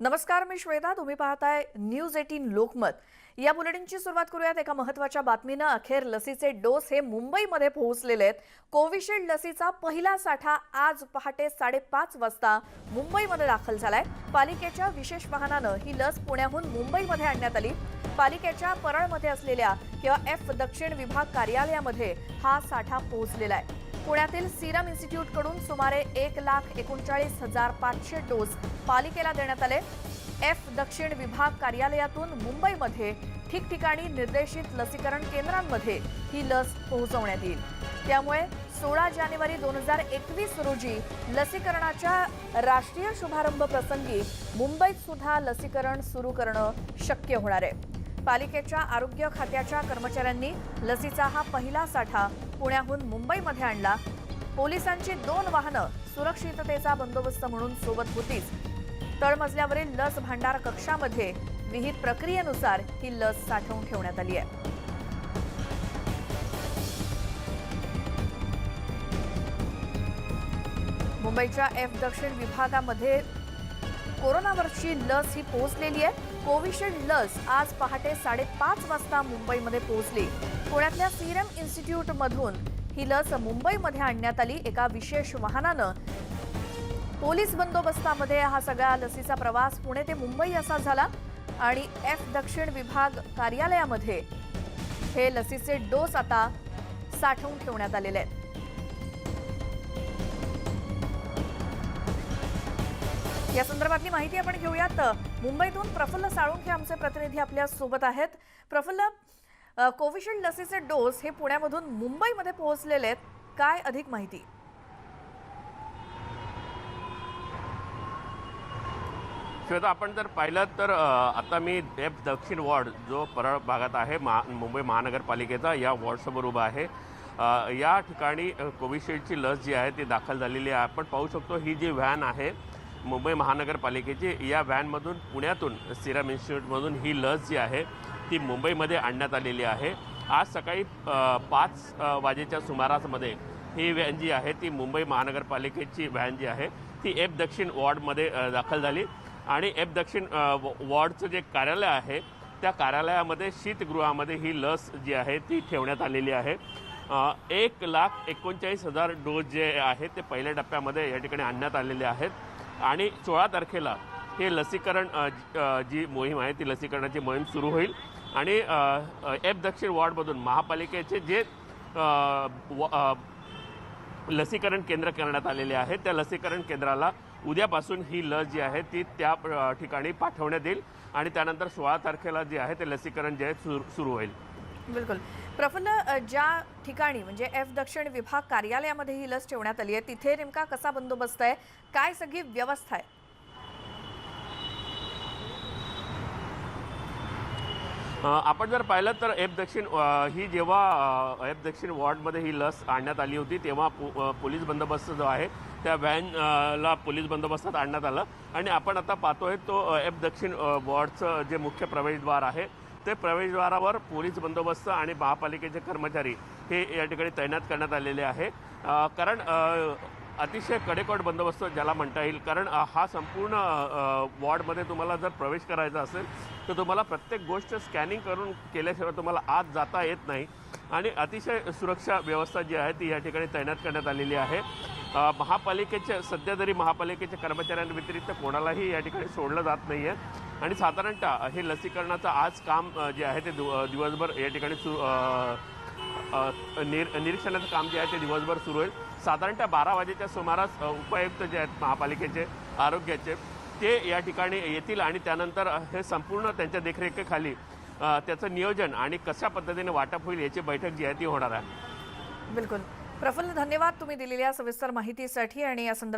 नमस्कार मी श्वेता. तुम्ही पाहताय न्यूज एटीन लोकमत. या बुलेटिनची सुरुवात करूयात एका महत्त्वाच्या बातमीनं. अखेर लसीचे डोस हे मुंबईमध्ये पोहोचलेले आहेत. कोविशिल्ड लसीचा पहिला साठा आज पहाटे साडेपाच वाजता मुंबईमध्ये दाखल झालाय. पालिकेच्या विशेष वाहनानं ही लस पुण्याहून मुंबईमध्ये आणण्यात आली. पालिकेच्या परळमध्ये असलेल्या किंवा एफ दक्षिण विभाग कार्यालयामध्ये हा साठा पोहोचलेला आहे. पुण्यातील सिरम इन्स्टिट्यूटकडून सुमारे एक लाख एकोणचाळीस हजार पाचशे डोस पालिकेला देण्यात आले. एफ दक्षिण विभाग कार्यालयातून मुंबईमध्ये ठिकठिकाणी निर्देशित लसीकरण केंद्रांमध्ये ही लस पोहोचवण्यात येईल. त्यामुळे सोळा जानेवारी दोन हजार एकवीस रोजी लसीकरणाच्या राष्ट्रीय शुभारंभ प्रसंगी मुंबईत सुद्धा लसीकरण सुरू करणं शक्य होणार आहे. पालिकेच्या आरोग्य खात्याच्या कर्मचाऱ्यांनी लसीचा हा पहिला साठा पुण्याहून मुंबईमध्ये आणला. पोलिसांची दोन वाहनं सुरक्षिततेचा बंदोबस्त म्हणून सोबत होतीच. तळमजल्यावरील लस भांडार कक्षामध्ये विहित प्रक्रियेनुसार ही लस साठवून ठेवण्यात आली आहे. मुंबईच्या एफ दक्षिण विभागामध्ये कोरोनावरची लस ही पोहोचलेली आहे. कोविशिल्ड लस आज पहाटे साडेपाच वाजता मुंबईमध्ये पोहोचली. पुण्यातल्या सिरम इन्स्टिट्यूटमधून ही लस मुंबईमध्ये आणण्यात आली. एका विशेष वाहनानं पोलीस बंदोबस्तामध्ये हा सगळा लसीचा प्रवास पुणे ते मुंबई असा झाला आणि एफ दक्षिण विभाग कार्यालयामध्ये हे लसीचे डोस आता साठवून ठेवण्यात आलेले आहेत. या संदर्भातली माहिती आपण घेऊयात. मुंबईतून प्रफुल्ल साळुंखे आमचे प्रतिनिधी आपल्यासोबत आहेत. प्रफुल्ल कोविशिल्ड लसीचे डोस हे पुण्यामधून मुंबईमध्ये पोहोचलेले आहेत. काय अधिक माहिती? श्वेता आपण जर पाहिलं तर आता मी डेप दक्षिण वॉर्ड जो परळ भागात आहे महा मुंबई महानगरपालिकेचा या वॉर्डसमोर उभा आहे. या ठिकाणी कोविशिल्डची लस जी आहे ती दाखल झालेली आहे. आपण पाहू शकतो ही जी व्हॅन आहे मुंबई महानगरपालिकेची या व्हॅनमधून पुण्यातून सिरम इन्स्टिट्यूटमधून ही लस जी आहे ती मुंबईमध्ये आणण्यात आलेली आहे. आज सकाळी पाच वाजेच्या सुमारासमध्ये ही व्हॅन जी आहे ती मुंबई महानगरपालिकेची व्हॅन जी आहे ती एफ दक्षिण वॉर्डमध्ये दाखल झाली. आणि एफ दक्षिण वॉर्डचं जे कार्यालय आहे त्या कार्यालयामध्ये शीतगृहामध्ये ही लस जी आहे ती ठेवण्यात आलेली आहे. एक लाख एकोणचाळीस हजार डोस जे आहेत ते पहिल्या टप्प्यामध्ये या ठिकाणी आणण्यात आलेले आहेत. आणि सोळा तारखेला हे लसीकरण जी- मोहीम आहे ती लसीकरणाची मोहीम सुरू होईल. आणि एफ दक्षिण वॉर्डमधून महापालिकेचे जे व- लसीकरण केंद्र करण्यात आलेले आहे त्या लसीकरण केंद्राला उद्यापासून ही लस जी आहे ती त्या ठिकाणी पाठवण्यात येईल. आणि त्यानंतर सोळा तारखेला जे आहे ते लसीकरण जे आहे सुरू होईल. बिलकुल. प्रफुल्ल ज्या ठिकाणी म्हणजे एफ दक्षिण विभाग कार्यालयामध्ये ही लस ठेवण्यात आली आहे तिथे नेमका कसा बंदोबस्त आहे? काय सगळी व्यवस्था आहे? आपण जर पाहिलं तर एफ दक्षिण ही जेव्हा एफ दक्षिण वॉर्डमध्ये ही लस आणण्यात आली होती तेव्हा पो- पोलीस बंदोबस्त जो आहे त्या व्हॅन ला पोलीस बंदोबस्तात आणण्यात आलं. आणि आपण आता पाहतोय तो एफ दक्षिण वॉर्डचं जे मुख्य प्रवेशद्वार आहे ते प्रवेशद्वारावर पोलीस बंदोबस्त आणि महापालिकेचे कर्मचारी हे या ठिकाणी तैनात करण्यात आलेले आहे कारण अतिशय कडेकोट बंदोबस्त ज्याला म्हणता येईल. कारण हा संपूर्ण वॉर्डमध्ये तुम्हाला जर प्रवेश करायचा असेल तर तुम्हाला प्रत्येक गोष्ट स्कॅनिंग करून केल्याशिवाय तुम्हाला आत जाता येत नाही. आणि अतिशय सुरक्षा व्यवस्था जी आहे ती या ठिकाणी तैनात करण्यात आलेली आहे. महापालिकेच्या सध्या तरी महापालिकेच्या कर्मचाऱ्यांव्यतिरिक्त कोणालाही या ठिकाणी सोडलं जात नाही आहे आणि साधारणतः हे लसीकरणाचं आज काम जे आहे ते दिवसभर या ठिकाणी सु निर निरीक्षणाचं काम जे आहे ते दिवसभर सुरू होईल साधारणतः बारा वाजेच्या सुमारास उपायुक्त जे आहेत महापालिकेचे आरोग्याचे ते या ठिकाणी येतील आणि त्यानंतर हे संपूर्ण त्यांच्या देखरेखीखाली त्याचं नियोजन आणि कशा पद्धतीने वाटप होईल याची बैठक जी आहे ती होणार आहे. बिलकुल. प्रफुल्ल धन्यवाद तुम्ही दिलेल्या सविस्तर माहितीसाठी आणि या संदर्भात